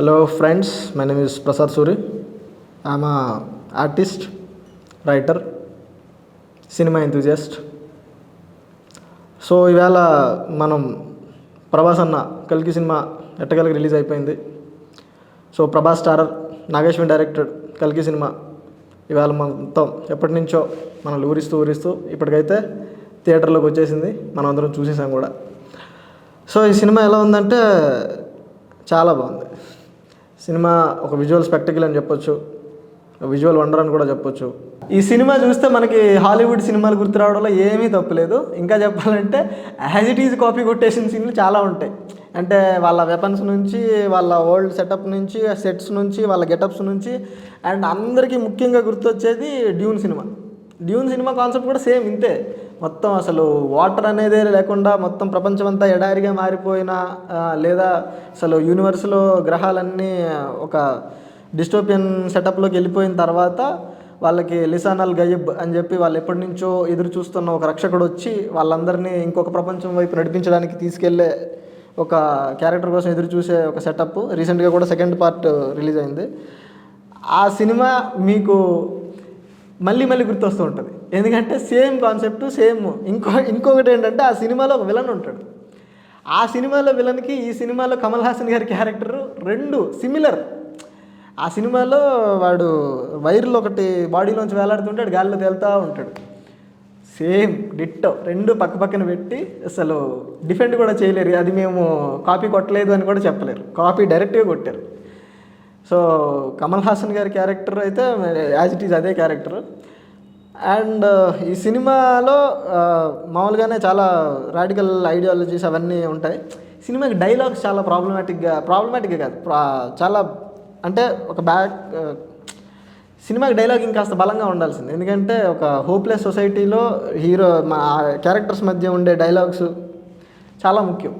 Hello friends, my name is Prasad Suri. ఆమె a artist, cinema cinema enthusiast. So ఈవేళ మనం ప్రభాస్ అన్న కల్కి సినిమా ఎట్టగలకి రిలీజ్ అయిపోయింది. So Prabhas starrer Nageswari directed కల్కి సినిమా ఇవాళ మొత్తం ఎప్పటి నుంచో మనల్ని ఊరిస్తూ ఊరిస్తూ ఇప్పటికైతే థియేటర్లోకి వచ్చేసింది. మనం అందరం చూసేసాం కూడా. సో ఈ సినిమా ఎలా ఉందంటే చాలా బాగుంది. సినిమా ఒక విజువల్ స్పెక్టకిల్ అని చెప్పొచ్చు విజువల్ వండర్ అని కూడా చెప్పొచ్చు. ఈ సినిమా చూస్తే మనకి హాలీవుడ్ సినిమాలు గుర్తు రావడంలో ఏమీ తప్పులేదు ఇంకా చెప్పాలంటే యాజ్ ఇట్ ఈజ్ కాపీ కొట్టేసిన సీన్లు చాలా ఉంటాయి. అంటే వాళ్ళ వెపన్స్ నుంచి వాళ్ళ ఓల్డ్ సెటప్ నుంచి సెట్స్ నుంచి వాళ్ళ గెటప్స్ నుంచి అండ్ అందరికీ ముఖ్యంగా గుర్తొచ్చేది Dune cinema. Dune cinema concept కూడా సేమ్ ఇంతే. మొత్తం అసలు వాటర్ అనేదే లేకుండా మొత్తం ప్రపంచం అంతా ఎడారిగా మారిపోయిన లేదా అసలు యూనివర్స్లో గ్రహాలన్నీ ఒక డిస్టోపియన్ సెటప్లోకి వెళ్ళిపోయిన తర్వాత వాళ్ళకి లిసానల్ గయబ్ అని చెప్పి వాళ్ళు ఎప్పటి నుంచో ఎదురు చూస్తున్న ఒక రక్షకుడు వచ్చి వాళ్ళందరినీ ఇంకొక ప్రపంచం వైపు నడిపించడానికి తీసుకెళ్ళే ఒక క్యారెక్టర్ కోసం ఎదురు చూసే ఒక సెటప్. రీసెంట్గా కూడా సెకండ్ పార్ట్ రిలీజ్ అయింది. ఆ సినిమా మీకు మళ్ళీ మళ్ళీ గుర్తొస్తూ ఉంటుంది. ఎందుకంటే సేమ్ కాన్సెప్ట్ సేమ్ ఇంకో ఇంకొకటి ఏంటంటే ఆ సినిమాలో ఒక విలన్ ఉంటాడు. ఆ సినిమాలో విలన్కి ఈ సినిమాలో కమల్ హాసన్ గారి క్యారెక్టర్ రెండు సిమిలర్. ఆ సినిమాలో వాడు వైర్లు ఒకటి బాడీలోంచి వేలాడుతుంటాడు గాలిలో తేలుతూ ఉంటాడు. సేమ్ డిట్టో రెండు పక్క పక్కన పెట్టి అసలు డిఫెండ్ కూడా చేయలేరు. అది మేము కాపీ కొట్టలేదు అని కూడా చెప్పలేరు. కాపీ డైరెక్ట్గా కొట్టారు. సో కమల్ హాసన్ గారి క్యారెక్టర్ అయితే యాజ్ ఇట్ ఈజ్ అదే క్యారెక్టర్. అండ్ ఈ సినిమాలో మామూలుగానే చాలా రాడికల్ ఐడియాలజీస్ అవన్నీ ఉంటాయి. సినిమాకి డైలాగ్స్ చాలా ప్రాబ్లమాటిక్గా ప్రాబ్లమాటిక్గా కాదు చాలా అంటే ఒక బ్యాక్ సినిమాకి డైలాగ్ ఇంకాస్త బలంగా ఉండాల్సింది. ఎందుకంటే ఒక హోప్లెస్ సొసైటీలో హీరో మా క్యారెక్టర్స్ మధ్య ఉండే డైలాగ్స్ చాలా ముఖ్యం.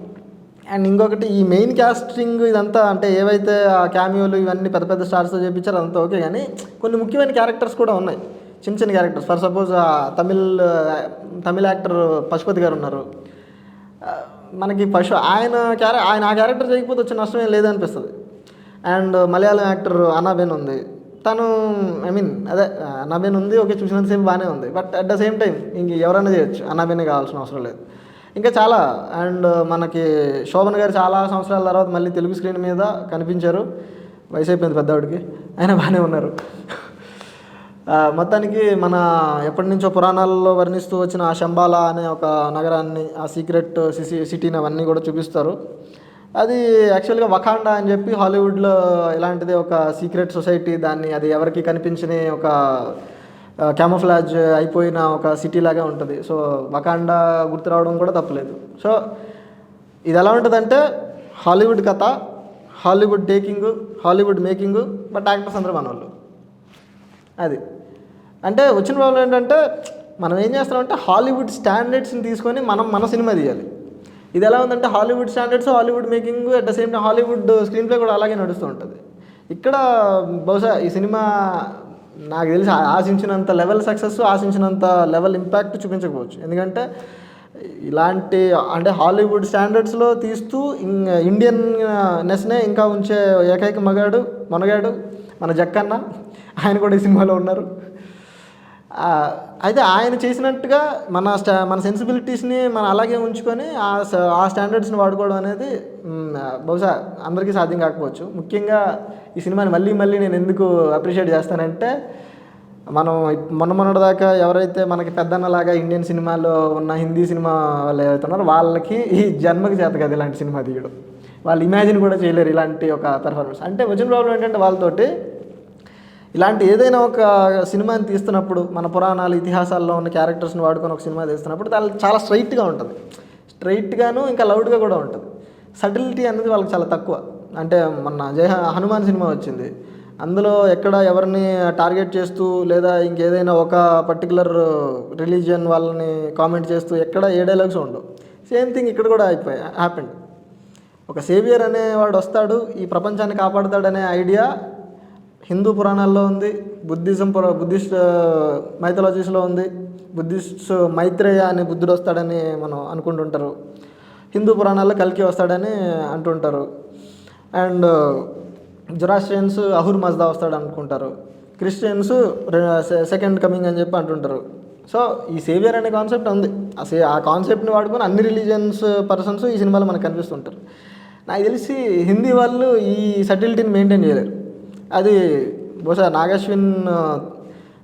అండ్ ఇంకొకటి ఈ మెయిన్ క్యాస్టింగ్ ఇదంతా అంటే ఏవైతే ఆ క్యామియోలు ఇవన్నీ పెద్ద పెద్ద స్టార్స్తో చేయించారో అదంతా ఓకే కానీ కొన్ని ముఖ్యమైన క్యారెక్టర్స్ కూడా ఉన్నాయి. చిన్న చిన్న characters for suppose Tamil Tamil actor Pasupathi గారు ఉన్నారు. మనకి పశు ఆయన క్యారె ఆయన ఆ క్యారెక్టర్ చేయకపోతే వచ్చే నష్టం ఏం లేదనిపిస్తుంది. అండ్ మలయాళం యాక్టర్ అనాబెన్ ఉంది. తను ఐ మీన్ అదే అనాబెన్ ఉంది. ఓకే చూసినంతసేపు బాగానే ఉంది. But at the same time ఇంక ఎవరైనా చేయొచ్చు. అనాబెనే కావాల్సిన అవసరం లేదు. ఇంకా చాలా అండ్ మనకి శోభన్ గారు చాలా సంవత్సరాల తర్వాత మళ్ళీ తెలుగు స్క్రీన్ మీద కనిపించారు. వయసు అయిపోయింది పెద్దవాడికి. ఆయన బాగానే ఉన్నారు. మొత్తానికి మన ఎప్పటి నుంచో పురాణాలలో వర్ణిస్తూ వచ్చిన ఆ శంబాలా అనే ఒక నగరాన్ని ఆ సీక్రెట్ సిసి సిటీని అవన్నీ కూడా చూపిస్తారు. అది యాక్చువల్గా వకాండా అని చెప్పి హాలీవుడ్లో ఇలాంటిది ఒక సీక్రెట్ సొసైటీ దాన్ని అది ఎవరికి కనిపించని ఒక క్యామోఫ్లాజ్ అయిపోయిన ఒక సిటీ లాగా ఉంటుంది. సో వకాండా గుర్తు రావడం కూడా తప్పలేదు. సో ఇది ఎలా ఉంటుందంటే హాలీవుడ్ కథ Hollywood taking Hollywood making but actors అందరూ మనవాళ్ళు అది. అంటే వచ్చిన ప్రాబ్లం ఏంటంటే మనం ఏం చేస్తున్నామంటే హాలీవుడ్ స్టాండర్డ్స్ని తీసుకొని మనం మన సినిమా తీయాలి. ఇది ఎలా ఉందంటే Hollywood standards Hollywood making at the same time Hollywood screenplay కూడా అలాగే నడుస్తూ ఉంటుంది. ఇక్కడ బహుశా ఈ సినిమా నాకు తెలిసి ఆశించినంత లెవెల్ సక్సెస్ ఆశించినంత లెవెల్ ఇంపాక్ట్ చూపించకపోవచ్చు. ఎందుకంటే ఇలాంటి అంటే హాలీవుడ్ స్టాండర్డ్స్లో తీస్తూ ఇండియన్ నెస్నే ఇంకా ఉంచే ఏకైక మగాడు మనగాడు మన జక్కన్న. ఆయన కూడా ఈ సినిమాలో ఉన్నారు. అయితే ఆయన చేసినట్టుగా మన స్టా మన సెన్సిబిలిటీస్ని మనం అలాగే ఉంచుకొని ఆ ఆ స్టాండర్డ్స్ని వాడుకోవడం అనేది బహుశా అందరికీ సాధ్యం కాకపోవచ్చు. ముఖ్యంగా ఈ సినిమాని మళ్ళీ మళ్ళీ నేను ఎందుకు అప్రిషియేట్ చేస్తానంటే మనం మొన్న మొన్న మొన్నటిదాకా ఎవరైతే మనకి పెద్దన్నలాగా ఇండియన్ సినిమాలో ఉన్న హిందీ సినిమా వాళ్ళు ఏవైతే ఉన్నారో వాళ్ళకి ఈ జన్మకి చేత కదా ఇలాంటి సినిమా తీయడం. వాళ్ళు ఇమాజిన్ కూడా చేయలేరు ఇలాంటి ఒక పెర్ఫార్మెన్స్ అంటే వచ్చిన ప్రాబ్లం ఏంటంటే వాళ్ళతోటి ఇలాంటి ఏదైనా ఒక సినిమాని తీస్తున్నప్పుడు మన పురాణాలు ఇతిహాసాల్లో ఉన్న క్యారెక్టర్స్ని వాడుకొని ఒక సినిమా తీస్తున్నప్పుడు దాని చాలా స్ట్రైట్గా ఉంటుంది. స్ట్రైట్గాను ఇంకా లౌడ్గా కూడా ఉంటుంది. సటిలిటీ అనేది వాళ్ళకి చాలా తక్కువ. అంటే మొన్న జయ హనుమాన్ సినిమా వచ్చింది. అందులో ఎక్కడ ఎవరిని టార్గెట్ చేస్తూ లేదా ఇంకేదైనా ఒక పర్టికులర్ రిలీజియన్ వాళ్ళని కామెంట్ చేస్తూ ఎక్కడ ఏ డైలాగ్స్ ఉండవు. సేమ్ థింగ్ ఇక్కడ కూడా అయిపోయి హ్యాపెండ్. ఒక సేవియర్ అనేవాడు వస్తాడు ఈ ప్రపంచాన్ని కాపాడుతాడనే ఐడియా హిందూ పురాణాల్లో ఉంది బుద్ధిజం పురా బుద్ధిస్ట్ మైథలాజీస్లో ఉంది బుద్ధిస్ట్ మైత్రేయ అనే బుద్ధుడు వస్తాడని మనం అనుకుంటుంటారు. హిందూ పురాణాల్లో కలికి వస్తాడని అంటుంటారు. అండ్ జొరాస్ట్రియన్స్ అహుర్ మజ్దా వస్తాడు అనుకుంటారు. క్రిస్టియన్స్ సెకండ్ కమింగ్ అని చెప్పి అంటుంటారు. సో ఈ సేవియర్ అనే కాన్సెప్ట్ ఉంది. అసలు ఆ కాన్సెప్ట్ని వాడుకొని అన్ని రిలీజియన్స్ పర్సన్స్ ఈ సినిమాలో మనకు కనిపిస్తుంటారు. నాకు తెలిసి హిందీ వాళ్ళు ఈ సటిలిటీని మెయింటైన్ చేయలేరు. అది బహుశా నాగశ్విన్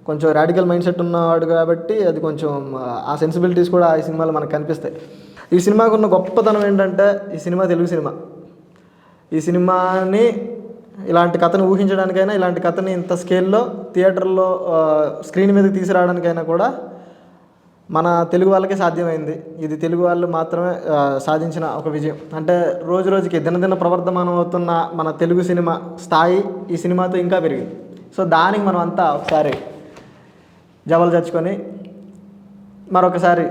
కొంచెం రాడికల్ మైండ్ సెట్ ఉన్నవాడు కాబట్టి అది కొంచెం ఆ, ఆ సెన్సిబిలిటీస్ కూడా ఈ సినిమాలో మనకు కనిపిస్తాయి. ఈ సినిమాకు ఉన్న గొప్పతనం ఏంటంటే ఈ సినిమా తెలుగు సినిమా. ఈ సినిమాని ఇలాంటి కథను ఊహించడానికైనా ఇలాంటి కథని ఇంత స్కేల్లో థియేటర్లో స్క్రీన్ మీదకి తీసుకురావడానికైనా కూడా మన తెలుగు వాళ్ళకే సాధ్యమైంది. ఇది తెలుగు వాళ్ళు మాత్రమే సాధించిన ఒక విజయం. అంటే రోజు రోజుకి దినదిన ప్రవర్ధమానం అవుతున్న మన తెలుగు సినిమా స్థాయి ఈ సినిమాతో ఇంకా పెరిగింది. సో దానికి మనం అంతా ఒకసారి జవలు చచ్చుకొని మరొకసారి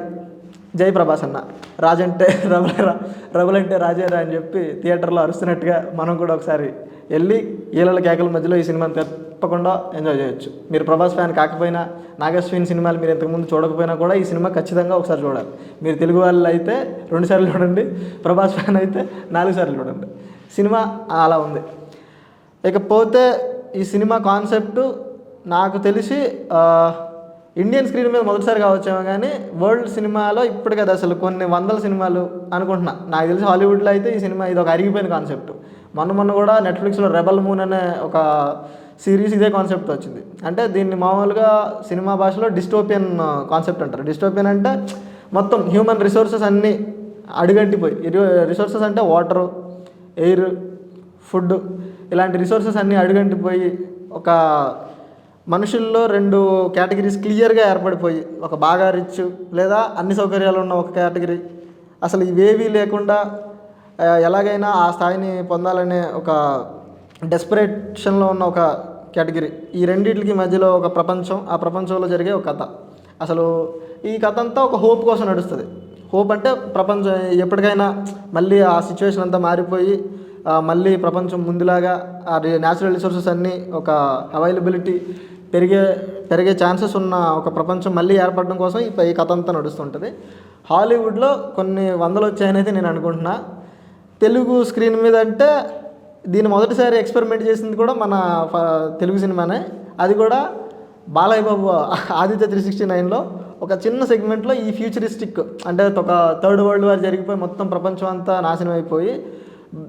జై ప్రభాస్ అన్న. రాజంటే రబులరా రబులంటే రాజేరా అని చెప్పి థియేటర్లో అరుస్తున్నట్టుగా మనం కూడా ఒకసారి వెళ్ళి ఈలల కేకల మధ్యలో ఈ సినిమాని తప్పకుండా ఎంజాయ్ చేయొచ్చు. మీరు ప్రభాస్ ఫ్యాన్ కాకపోయినా నాగశ్విన్ సినిమాలు మీరు ఇంతకుముందు చూడకపోయినా కూడా ఈ సినిమా ఖచ్చితంగా ఒకసారి చూడాలి. మీరు తెలుగు వాళ్ళు అయితే రెండు సార్లు చూడండి ప్రభాస్ ఫ్యాన్ అయితే నాలుగు సార్లు చూడండి. సినిమా అలా ఉంది. ఇకపోతే ఈ సినిమా కాన్సెప్ట్ నాకు తెలిసి ఇండియన్ స్క్రీన్ మీద మొదటిసారి కావచ్చేమో కానీ వరల్డ్ సినిమాలో ఇప్పటికి అది అసలు కొన్ని వందల సినిమాలు అనుకుంటున్నా. నాకు తెలిసి హాలీవుడ్లో అయితే ఈ సినిమా ఇది ఒక అరిగిపోయిన కాన్సెప్ట్. మొన్న మొన్న కూడా నెట్ఫ్లిక్స్లో రెబల్ మూన్ అనే ఒక సిరీస్ ఇదే కాన్సెప్ట్ వచ్చింది. అంటే దీన్ని మామూలుగా సినిమా భాషలో డిస్టోపియన్ కాన్సెప్ట్ అంటారు. డిస్టోపియన్ అంటే మొత్తం హ్యూమన్ రిసోర్సెస్ అన్నీ అడుగంటిపోయి. రిసోర్సెస్ అంటే వాటరు ఎయిర్ ఫుడ్ ఇలాంటి రిసోర్సెస్ అన్నీ అడుగంటిపోయి ఒక మనుషుల్లో రెండు కేటగిరీస్ క్లియర్గా ఏర్పడిపోయి ఒక బాగా రిచ్ లేదా అన్ని సౌకర్యాలు ఉన్న ఒక కేటగిరీ. అసలు ఇవేవీ లేకుండా ఎలాగైనా ఆ స్థాయిని పొందాలనే ఒక డెస్పరేషన్లో ఉన్న ఒక కేటగిరీ. ఈ రెండింటికి మధ్యలో ఒక ప్రపంచం ఆ ప్రపంచంలో జరిగే ఒక కథ. అసలు ఈ కథ అంతా ఒక హోప్ కోసం నడుస్తుంది. హోప్ అంటే ప్రపంచం ఎప్పటికైనా మళ్ళీ ఆ సిచ్యువేషన్ అంతా మారిపోయి మళ్ళీ ప్రపంచం ముందులాగా ఆ న్యాచురల్ రిసోర్సెస్ అన్నీ ఒక అవైలబిలిటీ పెరిగే పెరిగే ఛాన్సెస్ ఉన్న ఒక ప్రపంచం మళ్ళీ ఏర్పడడం కోసం ఈ ఈ కథ అంతా నడుస్తుంటుంది. హాలీవుడ్లో కొన్ని వందలు వచ్చాయనైతే నేను అనుకుంటున్నా. తెలుగు స్క్రీన్ మీద అంటే దీన్ని మొదటిసారి ఎక్స్పెరిమెంట్ చేసింది కూడా మన ఫ- తెలుగు సినిమానే. అది కూడా బాలయ్య బాబు ఆదిత్య త్రీ సిక్స్టీ నైన్లో ఒక చిన్న సెగ్మెంట్లో ఈ ఫ్యూచరిస్టిక్ అంటే ఒక థర్డ్ వరల్డ్ వార్ జరిగిపోయి మొత్తం ప్రపంచం అంతా నాశనం అయిపోయి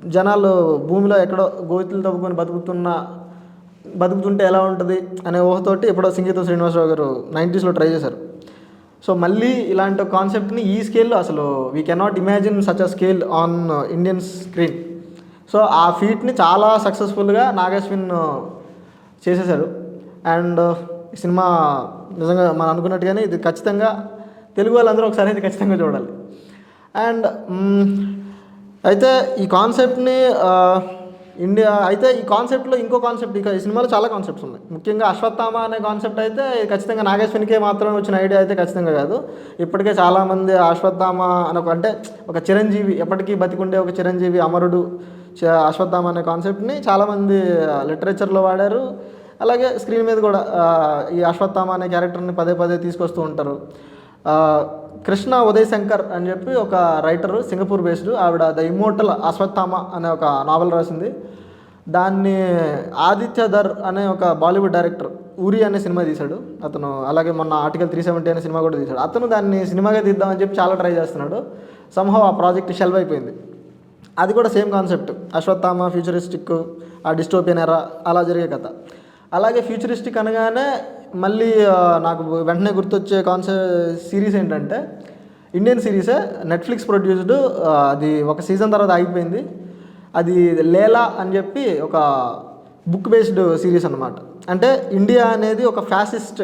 జనాలు భూమిలో ఎక్కడో గోతులు తవ్వుకొని బతుకుతున్న బతుకుతుంటే ఎలా ఉంటుంది అనే ఊహతోటి ఎప్పుడో సింగీతం శ్రీనివాసరావు గారు నైంటీస్లో ట్రై చేశారు. సో మళ్ళీ ఇలాంటి కాన్సెప్ట్ని ఈ స్కేల్లో అసలు we cannot imagine such a scale on Indian screen so ఆ ఫీట్ని చాలా సక్సెస్ఫుల్గా నాగాశ్విన్ uh, చేసేశారు. అండ్ uh, ఈ సినిమా నిజంగా మనం అనుకున్నట్టుగానే ఇది ఖచ్చితంగా తెలుగు వాళ్ళందరూ ఒకసారి అయితే ఖచ్చితంగా చూడాలి. అండ్ అయితే ఈ కాన్సెప్ట్ని uh, ఇండియా అయితే ఈ కాన్సెప్ట్లో ఇంకో కాన్సెప్ట్ ఇక ఈ సినిమాలో చాలా కాన్సెప్ట్స్ ఉన్నాయి. ముఖ్యంగా అశ్వత్థామ అనే కాన్సెప్ట్ అయితే ఖచ్చితంగా నాగేశ్వనికే మాత్రమే వచ్చిన ఐడియా అయితే ఖచ్చితంగా కాదు. ఇప్పటికే చాలామంది అశ్వత్థామ అని ఒక అంటే ఒక చిరంజీవి ఎప్పటికీ బతికుండే ఒక చిరంజీవి అమరుడు అశ్వత్థామ అనే కాన్సెప్ట్ని చాలామంది లిటరేచర్లో వాడారు. అలాగే స్క్రీన్ మీద కూడా ఈ అశ్వత్థామ అనే క్యారెక్టర్ని పదే పదే తీసుకొస్తూ ఉంటారు. కృష్ణ ఉదయ్ శంకర్ అని చెప్పి ఒక రైటర్ సింగపూర్ బేస్డ్ ఆవిడ ద ఇమోటల్ అశ్వత్థామ అనే ఒక నావెల్ రాసింది. దాన్ని ఆదిత్య ధర్ అనే ఒక బాలీవుడ్ డైరెక్టర్ ఊరి అనే సినిమా తీశాడు. అతను అలాగే మొన్న ఆర్టికల్ త్రీ సెవెంటీ అనే సినిమా కూడా తీశాడు. అతను దాన్ని సినిమాగా తీద్దామని చెప్పి చాలా ట్రై చేస్తున్నాడు. సంహవ్ ఆ ప్రాజెక్ట్ షెల్వ్ అయిపోయింది. అది కూడా సేమ్ కాన్సెప్ట్ అశ్వత్థామ ఫ్యూచరిస్టిక్ ఆ డిస్టోపియన్ ఎరా అలా జరిగే కథ. అలాగే ఫ్యూచరిస్టిక్ అనగానే మళ్ళీ నాకు వెంటనే గుర్తొచ్చే కాన్సెప్ట్ సిరీస్ ఏంటంటే ఇండియన్ సిరీసే నెట్ఫ్లిక్స్ ప్రొడ్యూస్డ్ అది ఒక సీజన్ తర్వాత ఆగిపోయింది. అది లేలా అని చెప్పి ఒక బుక్ బేస్డ్ సిరీస్ అనమాట అంటే ఇండియా అనేది ఒక ఫ్యాసిస్ట్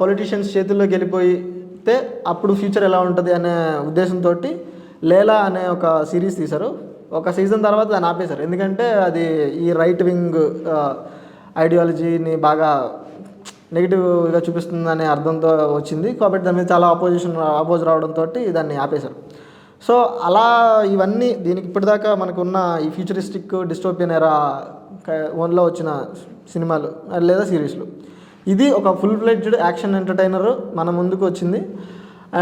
పొలిటీషియన్స్ చేతుల్లోకి వెళ్ళిపోయితే అప్పుడు ఫ్యూచర్ ఎలా ఉంటుంది అనే ఉద్దేశంతో లేలా అనే ఒక సిరీస్ తీశారు. ఒక సీజన్ తర్వాత దాన్ని ఆపేశారు. ఎందుకంటే అది ఈ రైట్ వింగ్ ఐడియాలజీని బాగా నెగిటివ్గా చూపిస్తుందనే అర్థంతో వచ్చింది. కాబట్టి దాని మీద చాలా ఆపోజిషన్ ఆపోజ్ రావడంతో దాన్ని ఆపేశారు. సో అలా ఇవన్నీ దీనికి ఇప్పటిదాకా మనకున్న ఈ ఫ్యూచరిస్టిక్ డిస్టోపియన్ ఎరా ఓన్లో వచ్చిన సినిమాలు లేదా సిరీస్లు ఇది ఒక ఫుల్ ఫ్లెడ్జ్డ్ యాక్షన్ ఎంటర్టైనర్ మన ముందుకు వచ్చింది.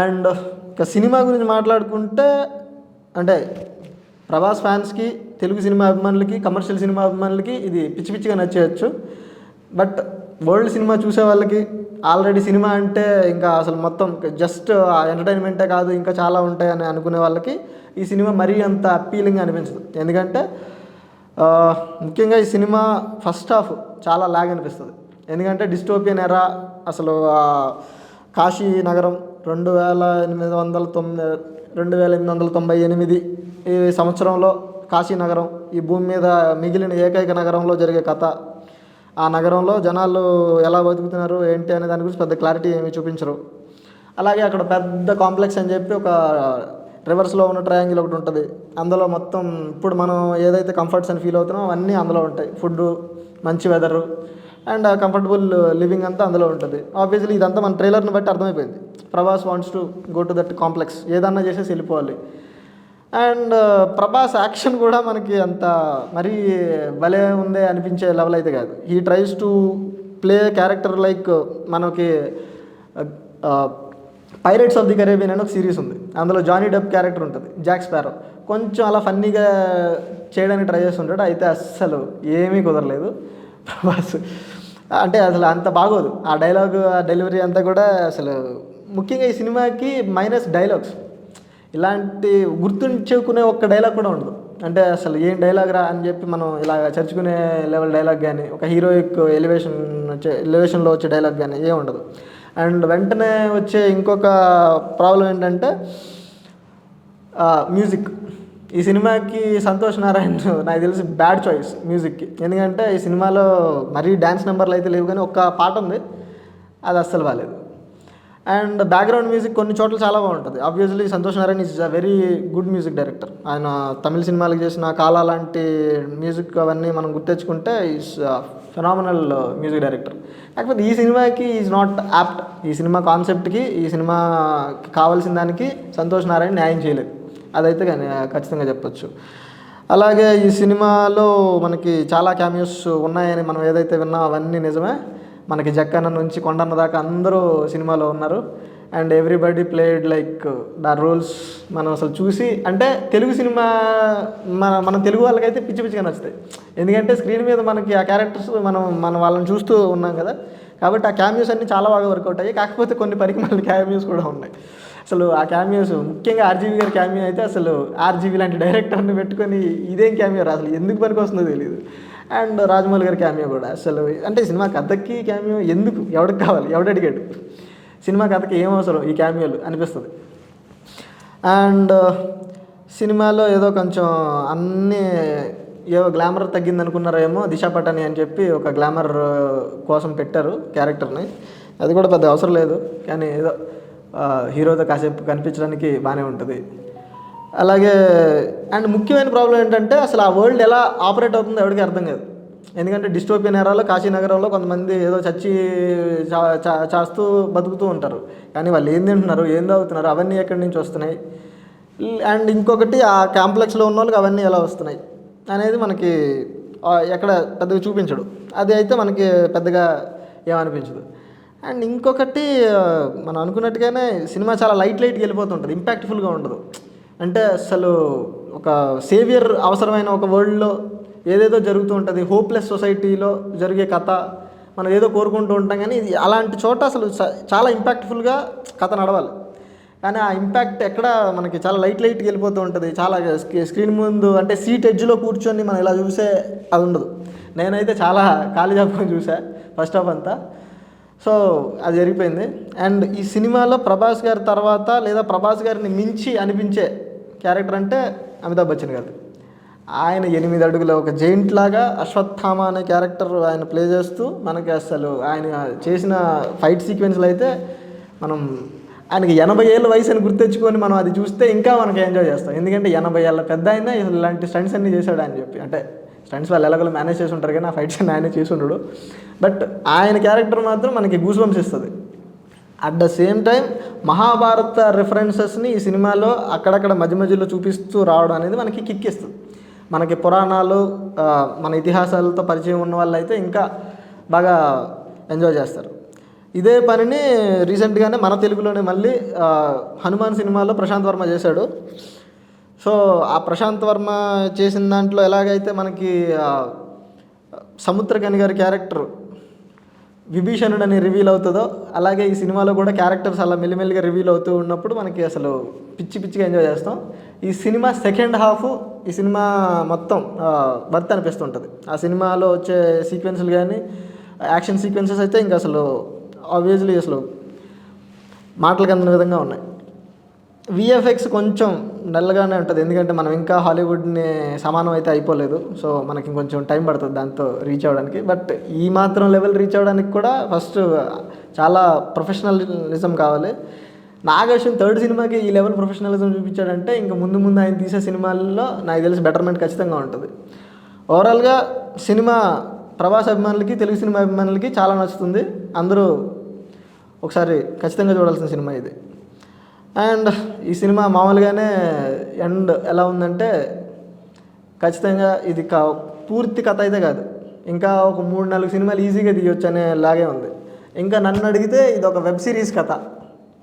అండ్ ఇక సినిమా గురించి మాట్లాడుకుంటే అంటే ప్రభాస్ ఫ్యాన్స్కి తెలుగు సినిమా అభిమానులకి కమర్షియల్ సినిమా అభిమానులకి ఇది పిచ్చి పిచ్చిగా నచ్చేయచ్చు. బట్ వరల్డ్ సినిమా చూసే వాళ్ళకి ఆల్రెడీ సినిమా అంటే ఇంకా అసలు మొత్తం జస్ట్ ఎంటర్టైన్మెంటే కాదు ఇంకా చాలా ఉంటాయని అనుకునే వాళ్ళకి ఈ సినిమా మరీ అంత అప్పీలింగ్ అనిపించదు. ఎందుకంటే ముఖ్యంగా ఈ సినిమా ఫస్ట్ హాఫ్ చాలా లాగ్ అనిపిస్తుంది. ఎందుకంటే డిస్టోపియన్ ఎరా అసలు కాశీ నగరం రెండు వేల ఎనిమిది వందల తొమ్మిది రెండు వేల ఎనిమిది వందల తొంభై ఎనిమిది ఈ సంవత్సరంలో కాశీ నగరం ఈ భూమి మీద మిగిలిన ఏకైక నగరంలో జరిగే కథ. ఆ నగరంలో జనాలు ఎలా బతుకుతున్నారు ఏంటి అనే దాని గురించి పెద్ద క్లారిటీ ఏమీ చూపించరు. అలాగే అక్కడ పెద్ద కాంప్లెక్స్ అని చెప్పి ఒక రివర్స్లో ఉన్న ట్రయాంగిల్ ఒకటి ఉంటుంది. అందులో మొత్తం ఇప్పుడు మనం ఏదైతే కంఫర్ట్స్ అని ఫీల్ అవుతున్నామో అవన్నీ అందులో ఉంటాయి. ఫుడ్ మంచి వెదరు అండ్ కంఫర్టబుల్ లివింగ్ అంతా అందులో ఉంటుంది. ఆబ్వియస్లీ ఇదంతా మన ట్రైలర్ని బట్టి అర్థమైపోయింది. Prabhas wants to go to that complex ఏదన్నా చేసేసి వెళ్ళిపోవాలి. అండ్ ప్రభాస్ యాక్షన్ కూడా మనకి అంత మరీ భలే ఉందే అనిపించే లెవెల్ అయితే కాదు. He tries to play character like మనకి పైరేట్స్ ఆఫ్ ది కరేబియన్ అని ఒక సిరీస్ ఉంది. అందులో జానీ డబ్ క్యారెక్టర్ ఉంటుంది జాక్ స్పారో కొంచెం అలా ఫన్నీగా చేయడానికి ట్రై చేస్తుంటాడు అయితే అస్సలు ఏమీ కుదరలేదు. ప్రభాస్ అంటే అసలు అంత బాగోదు. ఆ డైలాగ్ ఆ డెలివరీ అంతా కూడా అసలు ముఖ్యంగా ఈ సినిమాకి మైనస్ డైలాగ్స్ ఇలాంటి గుర్తుంచుకునే ఒక్క డైలాగ్ కూడా ఉండదు. అంటే అసలు ఏం డైలాగ్ రా అని చెప్పి మనం ఇలా చర్చుకునే లెవెల్ డైలాగ్ కానీ ఒక హీరోయిక్ ఎలివేషన్ వచ్చే ఎలివేషన్లో వచ్చే డైలాగ్ కానీ ఏం ఉండదు. అండ్ వెంటనే వచ్చే ఇంకొక ప్రాబ్లం ఏంటంటే మ్యూజిక్ ఈ సినిమాకి సంతోష్ నారాయణ్ నాకు తెలిసి బ్యాడ్ చాయిస్ మ్యూజిక్కి ఎందుకంటే ఈ సినిమాలో మరీ డ్యాన్స్ నెంబర్లు అయితే లేవు కానీ ఒక పాట ఉంది అది అస్సలు బాగాలేదు అండ్ బ్యాక్గ్రౌండ్ మ్యూజిక్ కొన్ని చోట్ల చాలా బాగుంటుంది. Obviously Santhosh Narayana is a very good music director ఆయన తమిళ సినిమాలకు చేసిన కాలా లాంటి మ్యూజిక్ అవన్నీ మనం గుర్తెచ్చుకుంటే ఈజ్ ఫెనామినల్ మ్యూజిక్ డైరెక్టర్ కాకపోతే ఈ సినిమాకి ఈజ్ నాట్ యాప్ట్ ఈ సినిమా కాన్సెప్ట్కి ఈ సినిమాకి కావాల్సిన దానికి సంతోష్ నారాయణ న్యాయం చేయలేదు. అదైతే కానీ ఖచ్చితంగా చెప్పొచ్చు. అలాగే ఈ సినిమాలో మనకి చాలా క్యామియోస్ ఉన్నాయని మనం ఏదైతే విన్నా అవన్నీ నిజమే. మనకి జక్కన్న నుంచి కొండన్న దాకా అందరూ సినిమాలో ఉన్నారు. And everybody played like the roles మనం అసలు చూసి అంటే తెలుగు సినిమా మన మన తెలుగు వాళ్ళకైతే పిచ్చి పిచ్చిగా నచ్చుతాయి. ఎందుకంటే స్క్రీన్ మీద మనకి ఆ క్యారెక్టర్స్ మనం మనం వాళ్ళని చూస్తూ ఉన్నాం కదా. కాబట్టి ఆ క్యామియోస్ అన్నీ చాలా బాగా వర్కౌట్ అయ్యాయి. కాకపోతే కొన్ని పరికమాల క్యామియోస్ కూడా ఉన్నాయి. అసలు ఆ క్యామియోస్ ముఖ్యంగా ఆర్జీవి గారి క్యామియో అయితే అసలు ఆర్జీవి లాంటి డైరెక్టర్ని పెట్టుకొని ఇదేం క్యామియో రా? అసలు ఎందుకు పనికి వస్తుందో తెలియదు అండ్ రాజమౌళి గారి క్యామియో కూడా అసలు. అంటే సినిమా కథకి క్యామియో ఎందుకు? ఎవడికి కావాలి? ఎవడడిగాడు సినిమా కథకి ఏం అవసరం? ఈ క్యామియోలు అనిపిస్తుంది. అండ్ uh, సినిమాలో ఏదో కొంచెం అన్నీ ఏవో గ్లామర్ తగ్గింది అనుకున్నారేమో దిశ అని చెప్పి ఒక గ్లామర్ uh, కోసం పెట్టారు క్యారెక్టర్ని. అది కూడా పెద్ద అవసరం లేదు. కానీ ఏదో uh, హీరోతో కాసేపు కనిపించడానికి బాగానే ఉంటుంది. అలాగే అండ్ ముఖ్యమైన ప్రాబ్లం ఏంటంటే అసలు ఆ వరల్డ్ ఎలా ఆపరేట్ అవుతుందో ఎవరికి అర్థం కాదు. ఎందుకంటే డిస్టోపియన్ ఎరాలో కాశీనగరంలో కొంతమంది ఏదో చచ్చి చా- చా- చేస్తూ బతుకుతూ ఉంటారు. కానీ వాళ్ళు ఏం తింటున్నారు ఏం తాగుతున్నారు అవన్నీ ఎక్కడి నుంచి వస్తున్నాయి? అండ్ ఇంకొకటి ఆ కాంప్లెక్స్లో ఉన్న వాళ్ళకి అవన్నీ ఎలా వస్తున్నాయి అనేది మనకి ఎక్కడ పెద్దగా చూపించడు. అది అయితే మనకి పెద్దగా ఏమనిపించదు. అండ్ ఇంకొకటి మనం అనుకున్నట్టుగానే సినిమా చాలా లైట్ లైట్గా వెళ్ళిపోతుంటుంది ఇంపాక్ట్ఫుల్గా ఉండదు. అంటే అసలు ఒక సేవియర్ అవసరమైన ఒక వరల్డ్లో ఏదేదో జరుగుతూ ఉంటుంది. హోప్లెస్ సొసైటీలో జరిగే కథ మనం ఏదో కోరుకుంటూ ఉంటాం కానీ ఇది అలాంటి చోట అసలు చాలా ఇంపాక్ట్ఫుల్గా కథ నడవాలి. కానీ ఆ ఇంపాక్ట్ ఎక్కడ మనకి చాలా లైట్ లైట్గా వెళ్ళిపోతూ ఉంటుంది. చాలా స్క్రీన్ ముందు అంటే సీట్ ఎడ్జ్లో కూర్చొని మనం ఇలా చూసే అది ఉండదు. నేనైతే చాలా ఖాళీ చెప్పుకొని చూసా ఫస్ట్ హాఫ్ అంతా. సో అది జరిగిపోయింది. అండ్ ఈ సినిమాలో ప్రభాస్ గారి తర్వాత లేదా ప్రభాస్ గారిని మించి అనిపించే క్యారెక్టర్ అంటే అమితాబ్ బచ్చన్ గారు ఆయన ఎనిమిది అడుగుల ఒక జైంట్ లాగా అశ్వత్థామ అనే క్యారెక్టర్ ఆయన ప్లే చేస్తూ మనకి అసలు ఆయన చేసిన ఫైట్ సీక్వెన్స్లు అయితే మనం ఆయనకి ఎనభై ఏళ్ళ వయసు అని గుర్తెచ్చుకొని మనం అది చూస్తే ఇంకా మనకి ఎంజాయ్ చేస్తాం. ఎందుకంటే ఎనభై ఏళ్ళ పెద్ద అయినా ఇలాంటి స్టంట్స్ అన్నీ చేశాడు అని చెప్పి. అంటే స్టంట్స్ వాళ్ళు ఎలాగో మేనేజ్ చేసి ఉంటారు కానీ ఆ ఫైట్స్ అన్ని ఆయనే చేసి ఉండడు. బట్ ఆయన క్యారెక్టర్ మాత్రం మనకి గూస్ బంప్స్ ఇస్తుంది. అట్ ద సేమ్ టైం మహాభారత రెఫరెన్సెస్ని ఈ సినిమాలో అక్కడక్కడ మధ్య మధ్యలో చూపిస్తూ రావడం అనేది మనకి కిక్ ఇస్తుంది మనకి పురాణాలు మన ఇతిహాసాలతో పరిచయం ఉన్న వాళ్ళు అయితే ఇంకా బాగా ఎంజాయ్ చేస్తారు. ఇదే పనిని రీసెంట్గానే మన తెలుగులోనే మళ్ళీ హనుమాన్ సినిమాలో ప్రశాంత్ వర్మ చేశాడు. సో ఆ ప్రశాంత్ వర్మ చేసిన దాంట్లో ఎలాగైతే మనకి సముద్ర సముద్రకని గారి క్యారెక్టర్ విభీషణుడు అని రివీల్ అవుతుందో అలాగే ఈ సినిమాలో కూడా క్యారెక్టర్స్ అలా మెల్లిమెల్లిగా రివీల్ అవుతూ ఉన్నప్పుడు మనకి అసలు పిచ్చి పిచ్చిగా ఎంజాయ్ చేస్తాం. ఈ సినిమా సెకండ్ హాఫ్ ఈ సినిమా మొత్తం వర్త్ అనిపిస్తుంటుంది. ఆ సినిమాలో వచ్చే సీక్వెన్స్లు కానీ యాక్షన్ సీక్వెన్సెస్ అయితే ఇంకా అసలు ఆబ్వియస్లీ అసలు మాటలు కందిన విధంగా ఉన్నాయి. విఎఫ్ఎక్స్ కొంచెం డల్గానే ఉంటుంది. ఎందుకంటే మనం ఇంకా హాలీవుడ్ని సమానం అయితే అయిపోలేదు. సో మనకి కొంచెం టైం పడుతుంది దాంతో రీచ్ అవ్వడానికి. బట్ ఈ మాత్రం లెవెల్ రీచ్ అవ్వడానికి కూడా ఫస్ట్ చాలా ప్రొఫెషనలిజం కావాలి. నాగేశ్వన్ థర్డ్ సినిమాకి ఈ లెవెల్ ప్రొఫెషనలిజం చూపించాడంటే ఇంకా ముందు ముందు ఆయన తీసే సినిమాల్లో నాకు తెలిసి బెటర్మెంట్ ఖచ్చితంగా ఉంటుంది. ఓవరాల్గా సినిమా ప్రభాస్ అభిమానులకి తెలుగు సినిమా అభిమానులకి చాలా నచ్చుతుంది. అందరూ ఒకసారి ఖచ్చితంగా చూడాల్సిన సినిమా ఇది. అండ్ ఈ సినిమా మామూలుగానే ఎండ్ ఎలా ఉందంటే ఖచ్చితంగా ఇది కా పూర్తి కథ అయితే కాదు. ఇంకా ఒక మూడు నాలుగు సినిమాలు ఈజీగా తీయొచ్చు అనే లాగే ఉంది. ఇంకా నన్ను అడిగితే ఇది ఒక వెబ్ సిరీస్ కథ.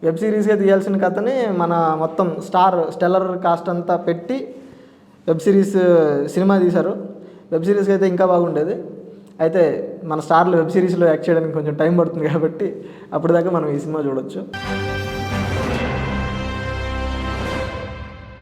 వెబ్ సిరీస్గా తీయాల్సిన కథని మన మొత్తం స్టార్ స్టెల్లర్ కాస్ట్ అంతా పెట్టి వెబ్ సిరీస్ సినిమా తీశారు. వెబ్ సిరీస్కి అయితే ఇంకా బాగుండేది. అయితే మన స్టార్లు వెబ్ సిరీస్లో యాక్ట్ చేయడానికి కొంచెం టైం పడుతుంది కాబట్టి అప్పటిదాకా మనం ఈ సినిమా చూడొచ్చు.